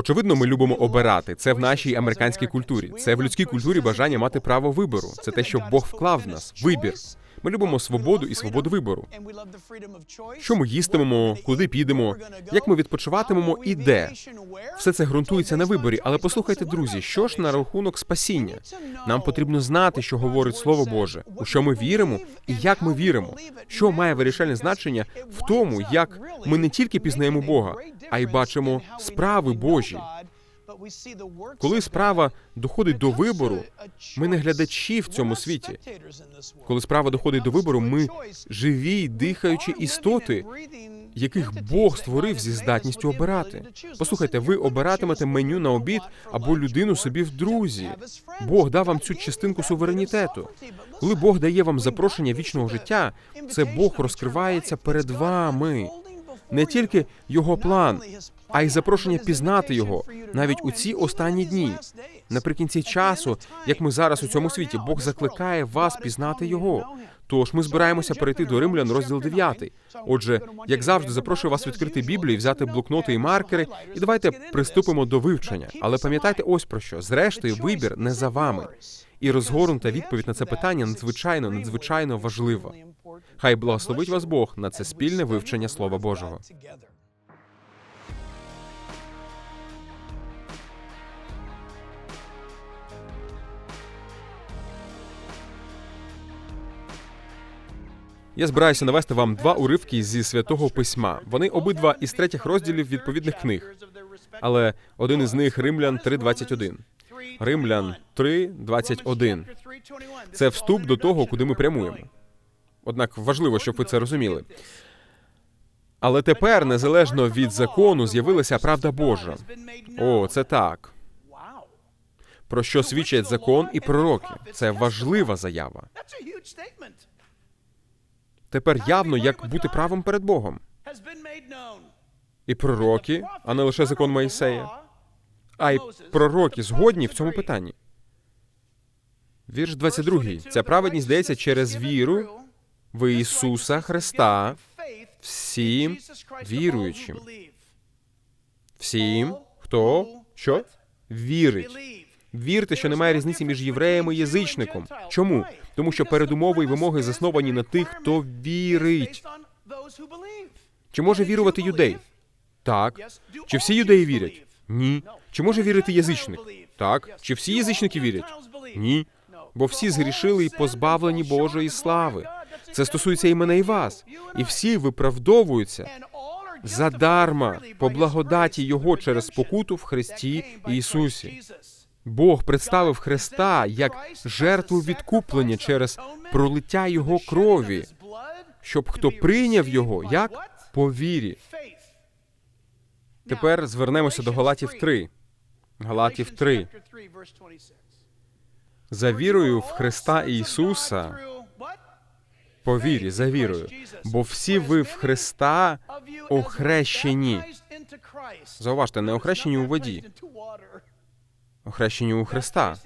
Очевидно, ми любимо обирати. Це в нашій американській культурі. Це в людській культурі бажання мати право вибору. Це те, що Бог вклав в нас. Вибір. Ми любимо свободу і свободу вибору. Що ми їстимемо, куди підемо, як ми відпочиватимемо і де. Все це ґрунтується на виборі. Але послухайте, друзі, що ж на рахунок спасіння? Нам потрібно знати, що говорить Слово Боже, у що ми віримо і як ми віримо, що має вирішальне значення в тому, як ми не тільки пізнаємо Бога, а й бачимо справи Божі. Коли справа доходить до вибору, ми не глядачі в цьому світі. Коли справа доходить до вибору, ми живі дихаючі істоти, яких Бог створив зі здатністю обирати. Послухайте, ви обиратимете меню на обід або людину собі в друзі. Бог дав вам цю частинку суверенітету. Коли Бог дає вам запрошення вічного життя, це Бог розкривається перед вами. Не тільки його план, а й запрошення пізнати його навіть у ці останні дні. Наприкінці часу, як ми зараз у цьому світі, Бог закликає вас пізнати його. Тож ми збираємося перейти до Римлян, розділ 9. Отже, як завжди, запрошую вас відкрити Біблію, взяти блокноти і маркери, і давайте приступимо до вивчення. Але пам'ятайте ось про що: зрештою, вибір не за вами. І розгорнута відповідь на це питання надзвичайно, надзвичайно важлива. Хай благословить вас Бог на це спільне вивчення Слова Божого. Я збираюся навести вам два уривки зі святого письма. Вони обидва із третіх розділів відповідних книг. Але один із них Римлян 3.21. Римлян 3.21. Це вступ до того, куди ми прямуємо. Однак важливо, щоб ви це розуміли. Але тепер, незалежно від закону, з'явилася правда Божа. О, це так. Про що свідчать закон і пророки? Це важлива заява. Тепер явно, як бути правим перед Богом. І пророки, а не лише закон Моїсея, а й пророки згодні в цьому питанні. Вірш 22. Ця праведність дається через віру в Ісуса Христа всім віруючим. Всім, хто що вірить. Вірте, що немає різниці між євреєм і язичником. Чому? Тому що передумови і вимоги засновані на тих, хто вірить. Чи може вірувати юдей? Так. Чи всі юдеї вірять? Ні. Чи може вірити язичник? Так. Чи всі язичники вірять? Ні. Бо всі згрішили і позбавлені Божої слави. Це стосується і мене і вас. І всі виправдовуються задарма по благодаті Його через спокуту в Христі Ісусі. Бог представив Христа як жертву відкуплення через пролиття Його крові, щоб хто прийняв його як по вірі. Тепер звернемося до Галатів 3. Галатів 3. За вірою в Христа Ісуса, по вірі, за вірою, бо всі ви в Христа охрещені. Зауважте, не охрещені у воді, охрещені у Христа.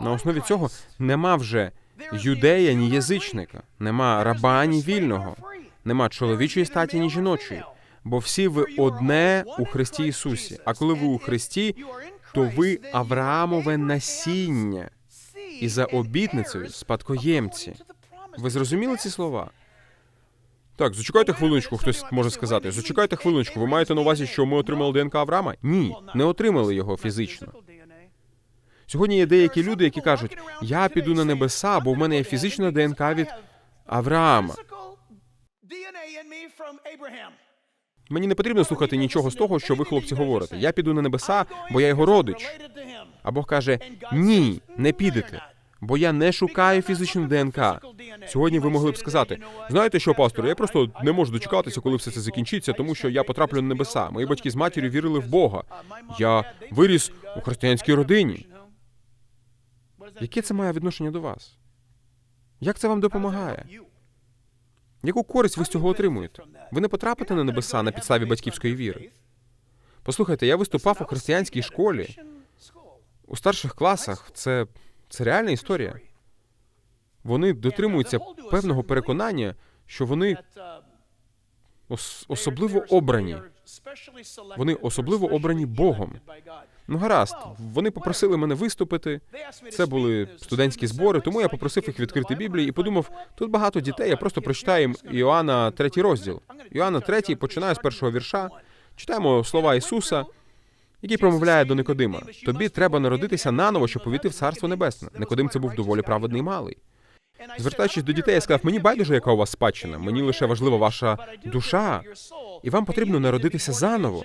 На основі цього нема вже юдея, ні язичника, нема раба, ні вільного, нема чоловічої статі, ні жіночої. Бо всі ви одне у Христі Ісусі. А коли ви у Христі, то ви Авраамове насіння і за обітницею спадкоємці. Ви зрозуміли ці слова? Так, зачекайте хвилиночку, хтось може сказати. Зачекайте хвилиночку. Ви маєте на увазі, що ми отримали ДНК Авраама? Ні, не отримали його фізично. Сьогодні є деякі люди, які кажуть: я піду на небеса, бо в мене є фізична ДНК від Авраама. Мені не потрібно слухати нічого з того, що ви, хлопці, говорите. Я піду на небеса, бо я його родич. А Бог каже: ні, не підете, бо я не шукаю фізичну ДНК. Сьогодні ви могли б сказати: знаєте що, пастор, я просто не можу дочекатися, коли все це закінчиться, тому що я потраплю на небеса. Мої батьки з матір'ю вірили в Бога. Я виріс у християнській родині. Яке це має відношення до вас? Як це вам допомагає? Яку користь ви з цього отримуєте? Ви не потрапите на небеса на підставі батьківської віри. Послухайте, я виступав у християнській школі у старших класах. Це, це реальна історія. Вони дотримуються певного переконання, що вони ос- особливо обрані. Вони особливо обрані Богом. Ну гаразд, вони попросили мене виступити. Це були студентські збори, тому я попросив їх відкрити Біблію і подумав, тут багато дітей, я просто прочитаю їм Іоанна, третій розділ. Іоанна третій, починаю з першого вірша. Читаємо слова Ісуса, який промовляє до Никодима: тобі треба народитися наново, щоб увійти в царство небесне. Никодим це був доволі праведний малий. Звертаючись до дітей, я сказав, мені байдуже, яка у вас спадщина, мені лише важлива ваша душа, і вам потрібно народитися заново.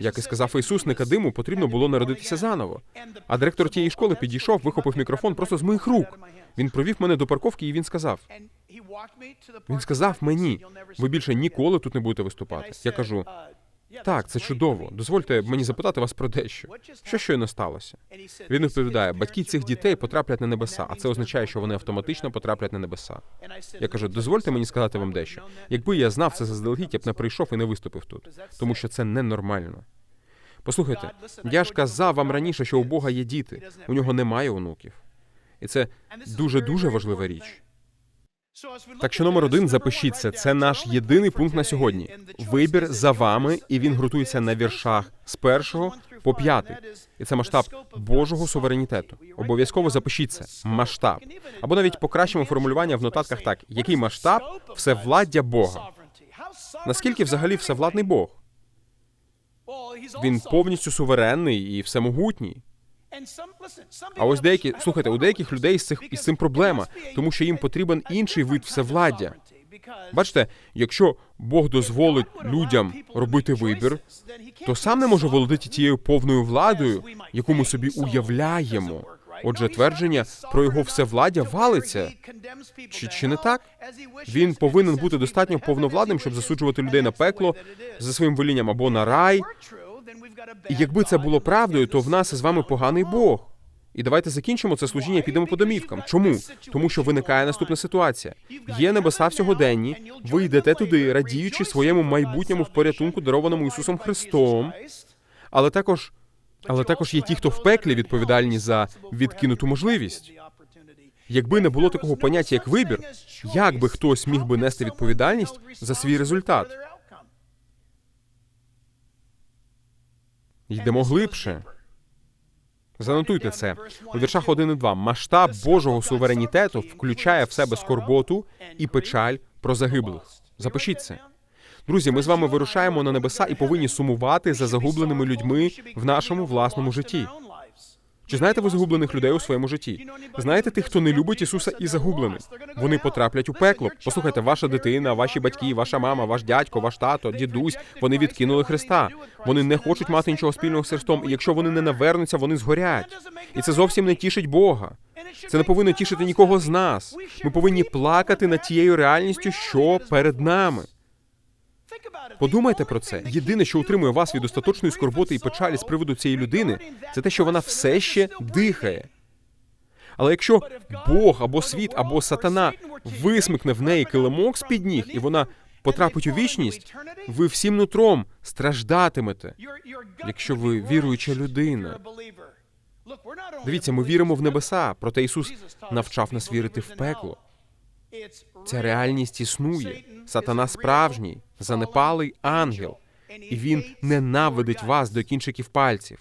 Як і сказав Ісус Никодиму, потрібно було народитися заново. А директор тієї школи підійшов, вихопив мікрофон просто з моїх рук. Він провів мене до парковки, і він сказав: він сказав мені, ви більше ніколи тут не будете виступати. Я кажу, так, це чудово. Дозвольте мені запитати вас про дещо. Що щойно сталося? Він відповідає: батьки цих дітей потраплять на небеса, а це означає, що вони автоматично потраплять на небеса. Я кажу, дозвольте мені сказати вам дещо. Якби я знав це заздалегідь, я б не прийшов і не виступив тут, тому що це ненормально. Послухайте, я ж казав вам раніше, що у Бога є діти, у нього немає онуків. І це дуже дуже важлива річ. Так що номер один запишіть це. Наш єдиний пункт на сьогодні. Вибір за вами, і він ґрунтується на віршах з першого по п'ятий. І це масштаб Божого суверенітету. Обов'язково запишіть це. Масштаб. Або навіть покращимо формулювання в нотатках так: який масштаб всевладдя Бога? Наскільки взагалі всевладний Бог? Він повністю суверенний і всемогутній. А ось деякі слухайте, у деяких людей з цих із цим проблема, тому що їм потрібен інший вид всевладдя. Бачите, якщо Бог дозволить людям робити вибір, то сам не може володіти тією повною владою, яку ми собі уявляємо. Отже, твердження про його всевладдя валиться. Чи, чи не так? Він повинен бути достатньо повновладним, щоб засуджувати людей на пекло за своїм волінням або на рай. Якби це було правдою, то в нас з вами поганий Бог. І давайте закінчимо це служіння, підемо по домівкам. Чому? Тому що виникає наступна ситуація. Є небеса в сьогоденні, ви йдете туди, радіючи своєму майбутньому в порятунку, дарованому Ісусом Христом, але також, але також є ті, хто в пеклі відповідальні за відкинуту можливість. Якби не було такого поняття, як вибір, як би хтось міг би нести відповідальність за свій результат? Йдемо глибше. Занотуйте це у віршах 1 і 2. Масштаб Божого суверенітету включає в себе скорботу і печаль про загиблих. Запишіть це. Друзі, ми з вами вирушаємо на небеса і повинні сумувати за загубленими людьми в нашому власному житті. Чи знаєте ви загублених людей у своєму житті? Знаєте тих, хто не любить Ісуса і загублений? Вони потраплять у пекло. Послухайте, ваша дитина, ваші батьки, ваша мама, ваш дядько, ваш тато, дідусь. Вони відкинули Христа. Вони не хочуть мати нічого спільного з Христом. І якщо вони не навернуться, вони згорять. І це зовсім не тішить Бога. Це не повинно тішити нікого з нас. Ми повинні плакати над тією реальністю, що перед нами. Подумайте про це. Єдине, що утримує вас від остаточної скорботи і печалі з приводу цієї людини, це те, що вона все ще дихає. Але якщо Бог або світ, або сатана висмикне в неї килимок з під ніг, і вона потрапить у вічність, ви всім нутром страждатимете. Якщо ви віруюча людина, Дивіться, ми віримо в небеса, проте Ісус навчав нас вірити в пекло. Ця реальність існує. Сатана справжній, занепалий ангел, і він ненавидить вас до кінчиків пальців.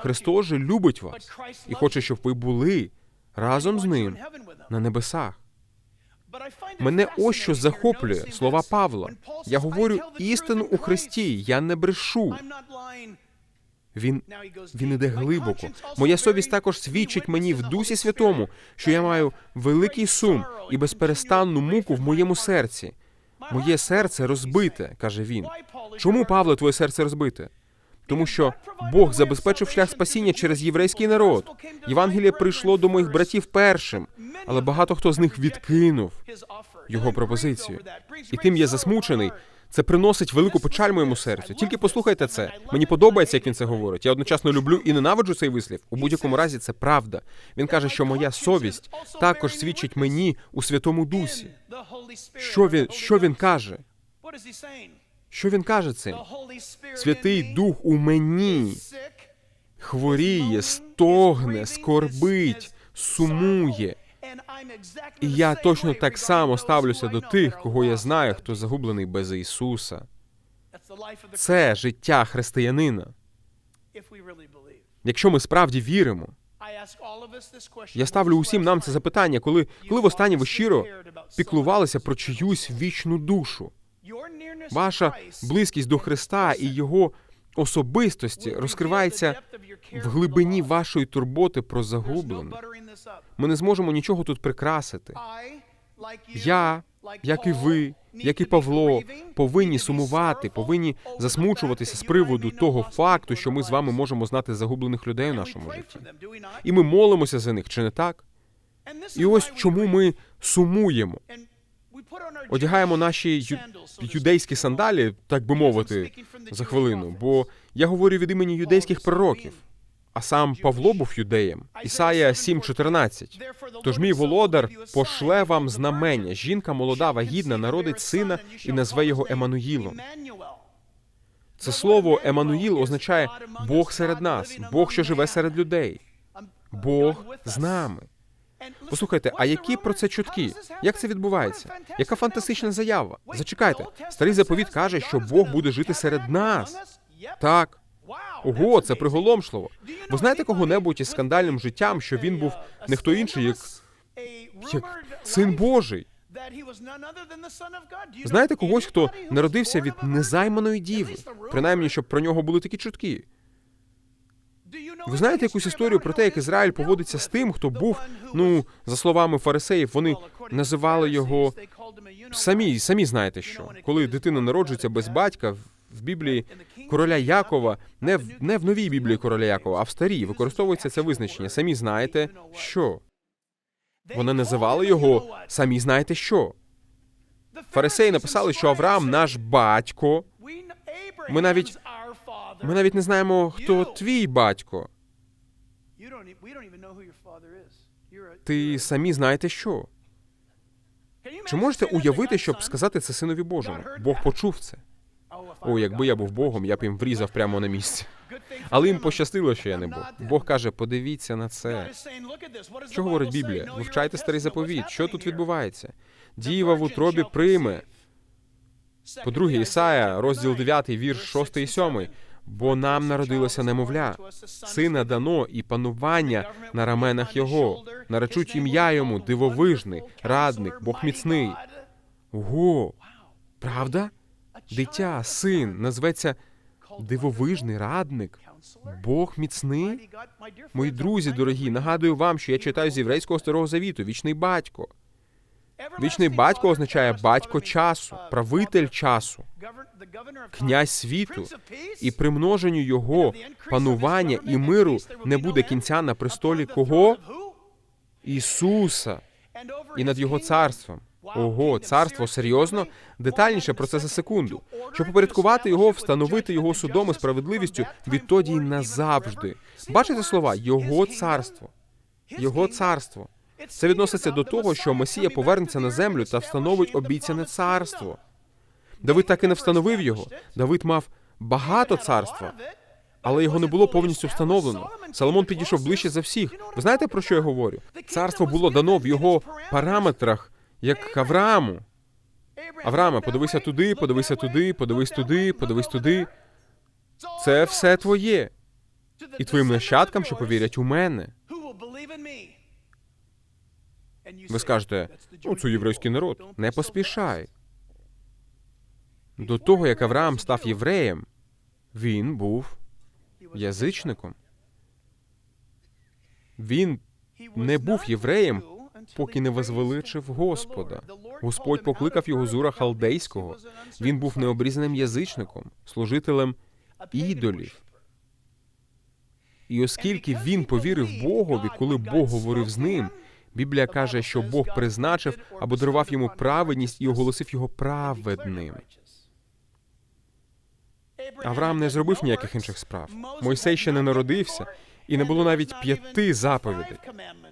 Христос же любить вас і хоче, щоб ви були разом з ним на небесах. Мене ось що захоплює слова Павла. Я говорю істину у Христі, я не брешу. Він він іде глибоко. Моя совість також свідчить мені в Дусі Святому, що я маю великий сум і безперестанну муку в моєму серці. Моє серце розбите, каже він. Чому, Павло, твоє серце розбите? Тому що Бог забезпечив шлях спасіння через єврейський народ. Євангеліє прийшло до моїх братів першим, але багато хто з них відкинув його пропозицію. І тим я засмучений. Це приносить велику печаль моєму серцю. Тільки послухайте це. Мені подобається, як він це говорить. Я одночасно люблю і ненавиджу цей вислів. У будь-якому разі це правда. Він каже, що моя совість також свідчить мені у Святому Дусі. Що він, що він каже? Що він каже цим? Святий Дух у мені хворіє, стогне, скорбить, сумує. І я точно так само ставлюся до тих, кого я знаю, хто загублений без Ісуса. Це життя християнина. Якщо ми справді віримо, я ставлю усім нам це запитання, коли, коли востаннє ви щиро піклувалися про чиюсь вічну душу. Ваша близькість до Христа і Його особистості розкривається в глибині вашої турботи про загублених. Ми не зможемо нічого тут прикрасити. Я, як і ви, як і Павло, повинні сумувати, повинні засмучуватися з приводу того факту, що ми з вами можемо знати загублених людей у нашому житті. І ми молимося за них, чи не так? І ось чому ми сумуємо. Одягаємо наші ю- юдейські сандалі, так би мовити, за хвилину. Бо я говорю від імені юдейських пророків. А сам Павло був юдеєм. Ісая 7.14. Тож мій володар пошле вам знамення. Жінка молода, вагітна, народить сина і назве його Еммануїлом. Це слово Еммануїл означає Бог серед нас, Бог, що живе серед людей, Бог з нами. Послухайте, а які про це чутки? Як це відбувається? Яка фантастична заява? Зачекайте, старий заповіт каже, що Бог буде жити серед нас. Так. Ого, це приголомшливо. Ви знаєте кого-небудь із скандальним життям, що він був не хто інший, як, як син Божий? Знаєте когось, хто народився від незайманої діви, принаймні, щоб про нього були такі чутки. Ви знаєте якусь історію про те, як Ізраїль поводиться з тим, хто був, ну, за словами фарисеїв, вони називали його самі, самі знаєте що. Коли дитина народжується без батька, в Біблії короля Якова, не в не в новій Біблії короля Якова, а в старій використовується це визначення. Самі знаєте що. Вони називали його самі знаєте що. Фарисеї написали, що Авраам наш батько. Ми навіть ми навіть не знаємо, хто твій батько. Ти самі знаєте що. Чи можете уявити, щоб сказати це синові Божому? Бог почув це. О, якби я був Богом, я б їм врізав прямо на місці. Але їм пощастило, що я не Бог. Бог каже: подивіться на це. Що говорить Біблія? Вивчайте старий заповіт. Що тут відбувається? Діва в утробі прийме. По-друге, Ісая, розділ 9, вірш 6 і 7. Бо нам народилося немовля, сина дано і панування на раменах його. Наречуть ім'я йому дивовижний, радник, Бог міцний. Ого! Правда? Дитя, син, назветься дивовижний радник, Бог міцний. Мої друзі дорогі, нагадую вам, що я читаю з єврейського старого завіту, вічний батько. Вічний батько означає батько часу, правитель часу, князь світу, і при множенню його панування і миру не буде кінця на престолі кого? Ісуса і над його царством. Ого, царство серйозно? Детальніше про це за секунду. Щоб упорядкувати його, встановити його судом і справедливістю відтоді й назавжди. Бачите слова? Його царство. Його царство. Це відноситься до того, що Месія повернеться на землю та встановить обіцяне царство. Давид так і не встановив його. Давид мав багато царства, але його не було повністю встановлено. Соломон підійшов ближче за всіх. Ви знаєте про що я говорю? Царство було дано в його параметрах, як Аврааму. Аврааме, подивися туди, подивися туди, подивись туди, подивись туди. Це все твоє. І твоїм нащадкам, що повірять у мене. Ви скажете, ну це єврейський народ. Не поспішай. До того, як Авраам став євреєм, він був язичником. Він не був євреєм, поки не возвеличив Господа. Господь покликав його з Ура Халдейського. Він був необрізаним язичником, служителем ідолів. І оскільки він повірив Богові, коли Бог говорив з ним, Біблія каже, що Бог призначив або дарував йому праведність і оголосив його праведним. Авраам не зробив ніяких інших справ. Мойсей ще не народився, і не було навіть п'яти заповідей.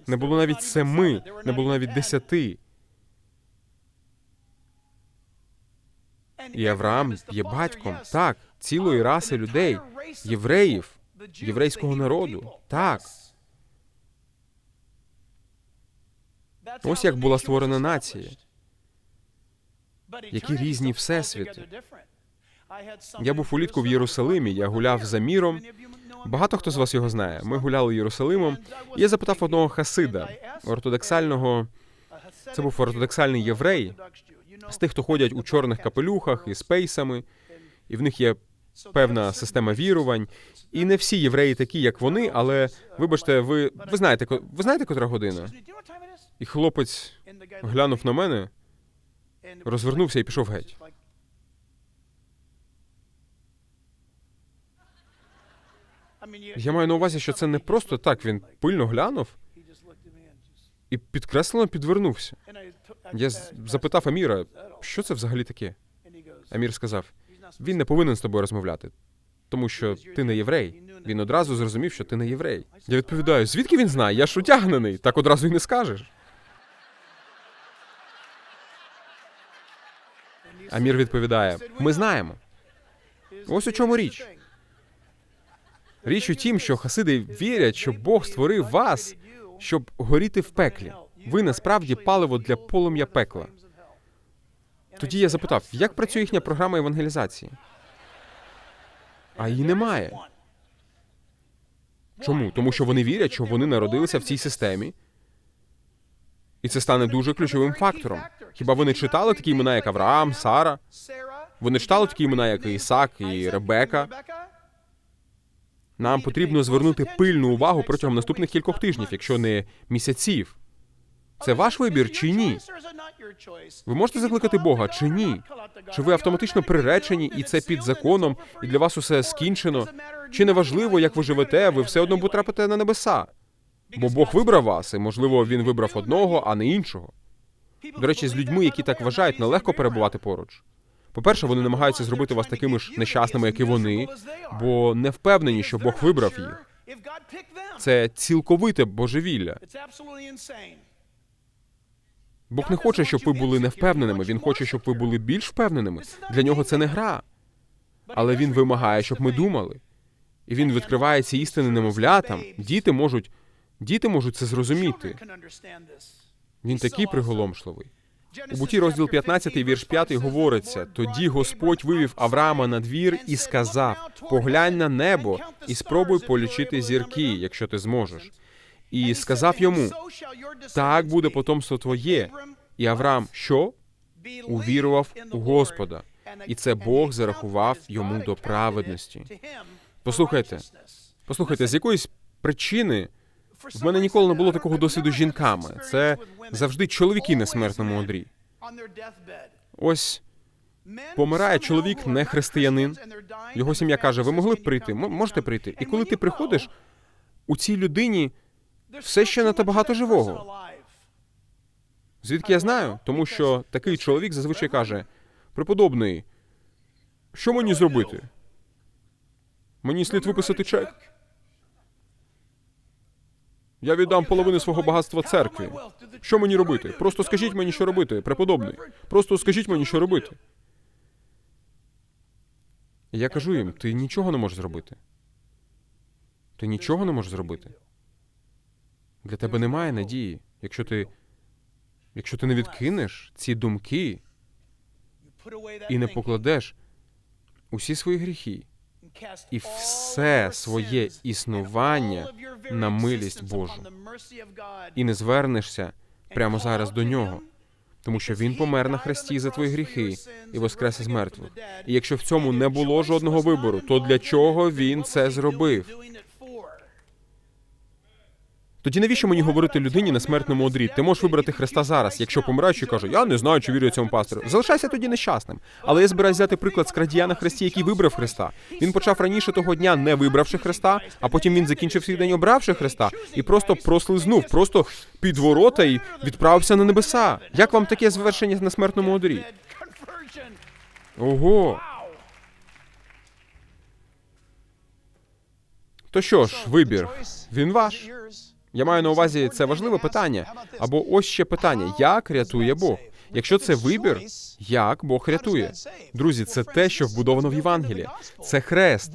Не було навіть семи, не було навіть десяти. І Авраам є батьком, так, цілої раси людей, євреїв, єврейського народу. Так. Ось як була створена нація. Які різні всесвіти. Я був улітку в Єрусалимі, я гуляв за міром. Багато хто з вас його знає. Ми гуляли Єрусалимом. І я запитав одного хасида, ортодоксального. Це був ортодоксальний єврей з тих, хто ходять у чорних капелюхах і з пейсами, і в них є певна система вірувань. І не всі євреї такі, як вони, але вибачте, ви, ви знаєте, ви знаєте, котра година? І хлопець глянув на мене, розвернувся і пішов геть. Я маю на увазі, що це не просто так. Він пильно глянув і підкреслено підвернувся. Я запитав Аміра, що це взагалі таке? Амір сказав: він не повинен з тобою розмовляти, тому що ти не єврей. Він одразу зрозумів, що ти не єврей. Я відповідаю: звідки він знає? Я ж утягнений, так одразу й не скажеш. Амір відповідає: Ми знаємо. Ось у чому річ. Річ у тім, що хасиди вірять, що Бог створив вас, щоб горіти в пеклі. Ви насправді паливо для полум'я пекла. Тоді я запитав, як працює їхня програма евангелізації? А її немає. Чому? Тому що вони вірять, що вони народилися в цій системі, і це стане дуже ключовим фактором. Хіба вони читали такі імена, як Авраам, Сара? Вони читали такі імена, як Ісак і Ребека. Нам потрібно звернути пильну увагу протягом наступних кількох тижнів, якщо не місяців. Це ваш вибір чи ні? Ви можете закликати Бога чи ні? Чи ви автоматично приречені, і це під законом, і для вас усе скінчено? Чи не важливо, як ви живете, ви все одно потрапите на небеса? Бо Бог вибрав вас, і можливо він вибрав одного, а не іншого. До речі, з людьми, які так вважають, нелегко перебувати поруч. По-перше, вони намагаються зробити вас такими ж нещасними, як і вони, бо не впевнені, що Бог вибрав їх. Це цілковите божевілля. Бог не хоче, щоб ви були невпевненими. Він хоче, щоб ви були більш впевненими. Для нього це не гра. Але він вимагає, щоб ми думали. І він відкриває ці істини немовлятам. Діти можуть, діти можуть це зрозуміти. Він такий приголомшливий. У буті розділ 15, вірш 5 говориться: тоді Господь вивів Авраама на двір і сказав: Поглянь на небо і спробуй полічити зірки, якщо ти зможеш. І сказав йому: так буде потомство твоє. І Авраам що? Увірував у Господа, і це Бог зарахував йому до праведності. Послухайте, Послухайте, з якоїсь причини в мене ніколи не було такого досвіду з жінками. Це завжди чоловіки на смертному одрі. Ось помирає чоловік, не християнин. Його сім'я каже: ви могли б прийти? Можете прийти. І коли ти приходиш, у цій людині все ще надто багато живого. Звідки я знаю? Тому що такий чоловік зазвичай каже: преподобний, що мені зробити? Мені слід виписати чек. Я віддам половину свого багатства церкві. Що мені робити? Просто скажіть мені, що робити, преподобний. Просто скажіть мені, що робити. Я кажу їм: ти нічого не можеш зробити. Ти нічого не можеш зробити. Для тебе немає надії, якщо ти. Якщо ти не відкинеш ці думки і не покладеш усі свої гріхи і все своє існування на милість Божу і не звернешся прямо зараз до нього, тому що він помер на хресті за твої гріхи і воскрес із мертвих. І якщо в цьому не було жодного вибору, то для чого він це зробив? Тоді навіщо мені говорити людині на смертному одрі? Ти можеш вибрати Христа зараз, якщо помираючи каже, я не знаю, чи вірю цьому пастору. Залишайся тоді нещасним. Але я збираюся взяти приклад з крадія на хресті, який вибрав Христа. Він почав раніше того дня, не вибравши Христа, а потім він закінчив свій день, обравши Христа, і просто прослизнув, просто під ворота і відправився на небеса. Як вам таке звершення на смертному одрі? Ого. То що ж, вибір, він ваш. Я маю на увазі це важливе питання. Або ось ще питання: як рятує Бог? Якщо це вибір, як Бог рятує? Друзі, це те, що вбудовано в Євангелії. Це хрест.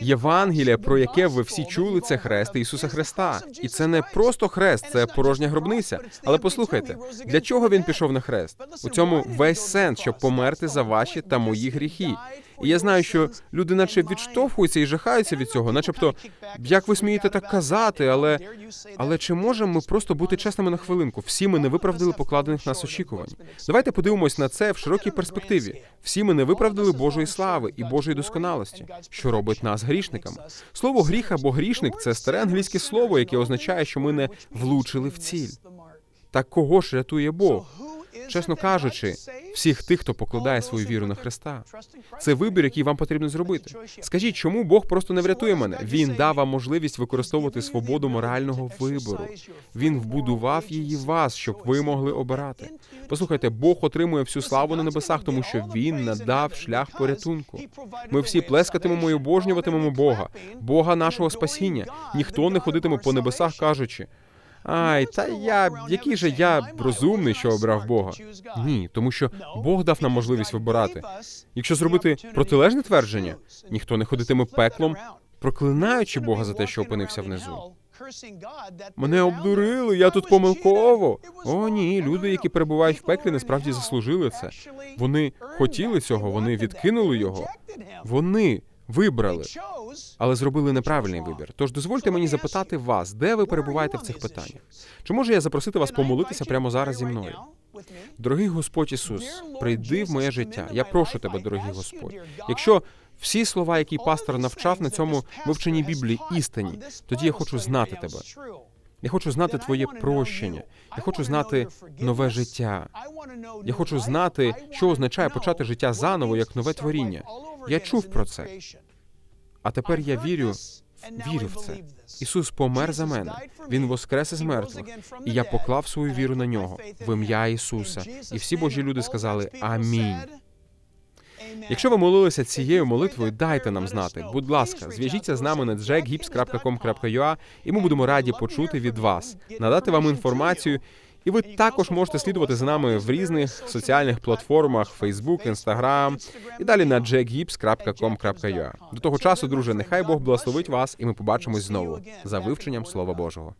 Євангелія, про яке ви всі чули, це хрест Ісуса Христа. І це не просто хрест, це порожня гробниця. Але послухайте, для чого він пішов на хрест? У цьому весь сенс, щоб померти за ваші та мої гріхи. І я знаю, що люди наче відштовхуються і жахаються від цього, начебто, як ви смієте так казати, але але чи можемо ми просто бути чесними на хвилинку? Всі ми не виправдали покладених нас очікувань. Давайте подивимось на це в широкій перспективі. Всі ми не виправдали Божої слави і Божої досконалості, що робить нас грішниками. Слово гріх або грішник це старе англійське слово, яке означає, що ми не влучили в ціль. Так кого ж рятує Бог? Чесно кажучи, всіх тих, хто покладає свою віру на Христа. Це вибір, який вам потрібно зробити. Скажіть, чому Бог просто не врятує мене? Він дав вам можливість використовувати свободу морального вибору. Він вбудував її в вас, щоб ви могли обирати. Послухайте, Бог отримує всю славу на небесах, тому що він надав шлях порятунку. Ми всі плескатимемо і обожнюватимемо Бога, Бога нашого спасіння. Ніхто не ходитиме по небесах, кажучи. Ай, та я який же я розумний, що обрав Бога. Ні, тому що Бог дав нам можливість вибирати. Якщо зробити протилежне твердження, ніхто не ходитиме пеклом, проклинаючи Бога за те, що опинився внизу. Мене обдурили, я тут помилково. О, ні, люди, які перебувають в пеклі, насправді заслужили це. Вони хотіли цього, вони відкинули його. Вони вибрали, але зробили неправильний вибір. Тож дозвольте мені запитати вас, де ви перебуваєте в цих питаннях? Чи можу я запросити вас помолитися прямо зараз зі мною? Дорогий Господь Ісус, прийди в моє життя. Я прошу тебе, дорогий Господь. Якщо всі слова, які пастор навчав на цьому вивченні Біблії, істинні, тоді я хочу знати тебе. Я хочу знати твоє прощення. Я хочу знати нове життя. Я хочу знати, що означає почати життя заново як нове творіння. Я чув про це. А тепер я вірю, вірю в це. Ісус помер за мене. Він воскрес із мертвих, і я поклав свою віру на нього в ім'я Ісуса. І всі Божі люди сказали Амінь. Якщо ви молилися цією молитвою, дайте нам знати. Будь ласка, зв'яжіться з нами на jackgips.com.ua, і ми будемо раді почути від вас, надати вам інформацію. І ви також можете слідувати за нами в різних соціальних платформах Facebook, Instagram і далі на jackgibbs.com.ua. До того часу, друже, нехай Бог благословить вас, і ми побачимось знову за вивченням Слова Божого.